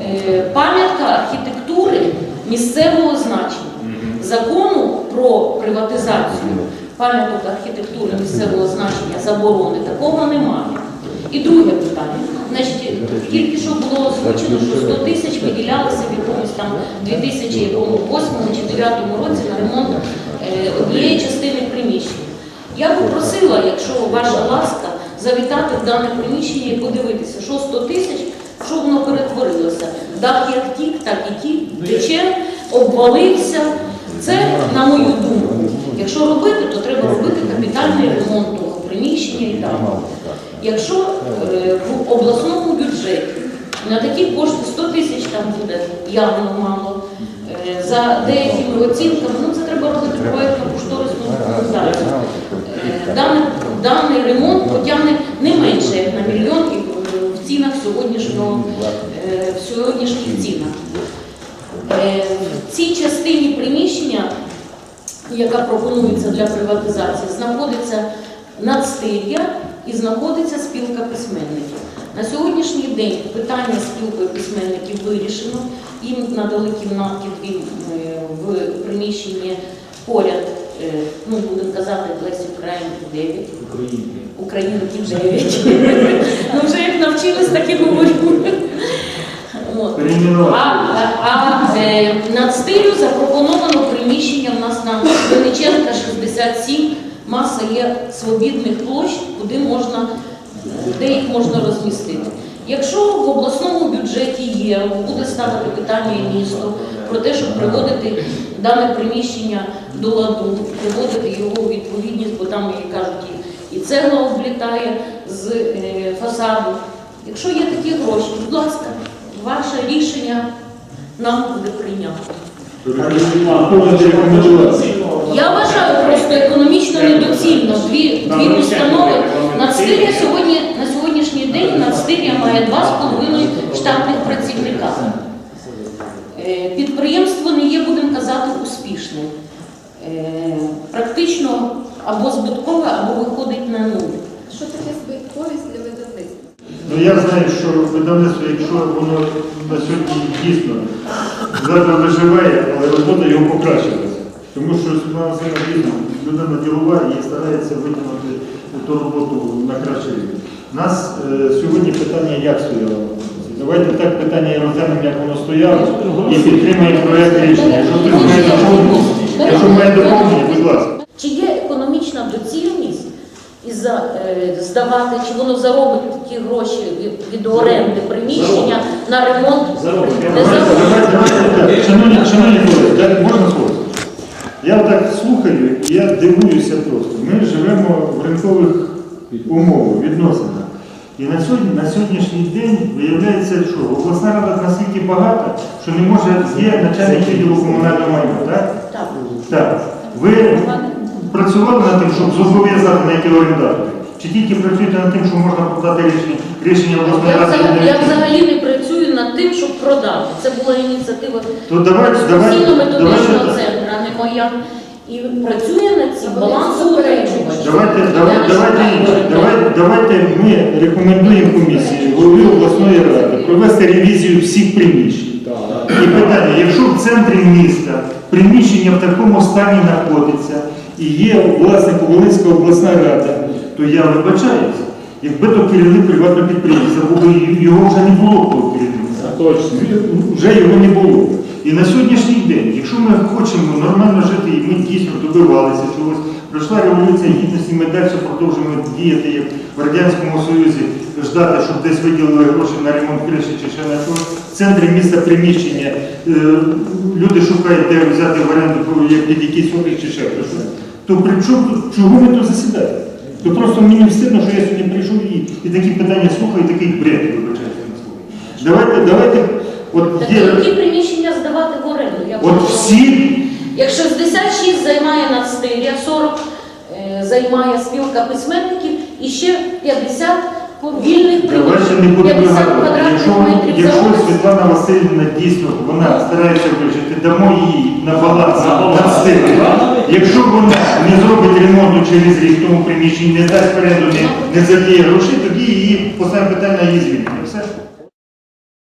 Е, Пам'ятка архітектури місцевого значення. Закону про приватизацію пам'яток архітектури місцевого значення заборони такого немає. І друге питання. Значить, тільки що було озвучено, що 100 тисяч виділялися в якомусь там 2008 чи 2009 році на ремонт е, однієї частини приміщення. Я би просила, якщо ваша ласка, завітати в дане приміщення і подивитися, що 100 тисяч. Дах як тік, так і тік, тече, обвалився. Це, на мою думку, якщо робити, то треба робити капітальний ремонт того приміщення і так. Якщо е, в обласному бюджеті на такі кошти 100 тисяч там буде явно мало, е, за деякими оцінками, ну це треба робити проєктно кошторисну документацію. Е, Даний, даний ремонт потягне не менше, як на мільйон і в- цінах сьогоднішнього, сьогоднішніх цінах. Е, В цій частині приміщення, яка пропонується для приватизації, знаходиться надстир'я і знаходиться спілка письменників. На сьогоднішній день питання спілкою письменників вирішено. Їм надали кімнатки дві е, в приміщенні поряд, е, ну будемо казати, Лесі Українки 9. Українки 9. Ну вже як навчились, так і говорю. От. А, а, е, над стилю запропоновано приміщення в нас на Винниченка 67. Маса є свобідних площ, куди можна, де їх можна розмістити. Якщо в обласному бюджеті є, буде ставити питання місто про те, щоб приводити дане приміщення до ладу, приводити його у відповідність, бо там, як кажуть, і, і цегла облітає з е, фасаду. Якщо є такі гроші, будь ласка, ваше рішення нам буде прийнято. Я вважаю просто економічно недоцільно. Дві, дві установи. Нацстиря сьогодні, на сьогоднішній день Нацстиря має 2,5 штатних працівника. Е, Підприємство не є, будемо казати, успішним. Е, Практично або збиткове, або виходить на нуль. Що таке збитковість для? Ну я знаю, що видавництво, якщо воно на сьогодні дійсно зараз виживає, але робота його покращилася. Тому що дійсно людина ділова і старається витягнути ту роботу на кращий рівень. У нас е, сьогодні питання як стояло? Давайте так питання розглянемо, як воно стояло, і підтримаємо проєкт рішення. Якщо хтось має доповнення, якщо має доповнення, будь ласка. Чи є економічна доцільність і за, е, здавати, чи воно заробить ті гроші від, від оренди приміщення на ремонт? Не Давайте, заробить. Шановні, шановні колеги, можна слово? Я так слухаю, і я дивуюся просто. Ми живемо в ринкових умовах, відносинах. І на сьогодні, на сьогоднішній день виявляється, що обласна рада настільки багата, що не може є начальник відділу комунального майна, так? Так. Так. Ви працювали над тим, щоб зобов'язати знайти орендаторів? Чи тільки працюєте над тим, що можна подати рішення, рішення обласної Я ради? взагалі, я взагалі не працюю над тим, щоб продати. Це була ініціатива То давайте, давайте, методичного давайте, центру, а не моя. І працює над цим балансоутримувач. давайте, давайте, давайте, інше. давайте, давайте ми рекомендуємо комісії, голові обласної ради провести ревізію всіх приміщень. І питання, якщо в центрі міста приміщення в такому стані знаходиться і є власник Волинська обласна рада, то я вибачаюся. Якби то керівник приватного підприємства, бо його вже не було того керівництва. Точно. Вже його не було. І на сьогоднішній день, якщо ми хочемо нормально жити, і ми дійсно добивалися чогось, пройшла революція гідності, ми далі продовжуємо діяти як в Радянському Союзі, ждати, щоб десь виділили гроші на ремонт криші чи ще на чогось. В центрі міста приміщення е, люди шукають, де взяти в оренду як під якийсь офіс чи ще щось. То при чому чого ми тут засідаємо? То просто мені встидно, що я сьогодні прийшов і, і такі питання слухаю, такий бред, вибачайте на слово. Давайте, давайте, от Так є, які приміщення здавати в оренду? Я от прошу. всі, Як 66 займає надстилля, 40 е, займає спілка письменників і ще 50 вільних давайте не приміщень. будемо 50 вигадувати. Якщо, квадратних метрів якщо. Світлана Васильівна дійсно вона старається вижити, дамо їй на баланс На баланс. на стилі. Якщо вона не зробить ремонту через рік в тому приміщенні, не дасть переду, не, задіє гроші, тоді її поставимо питання її звільнення.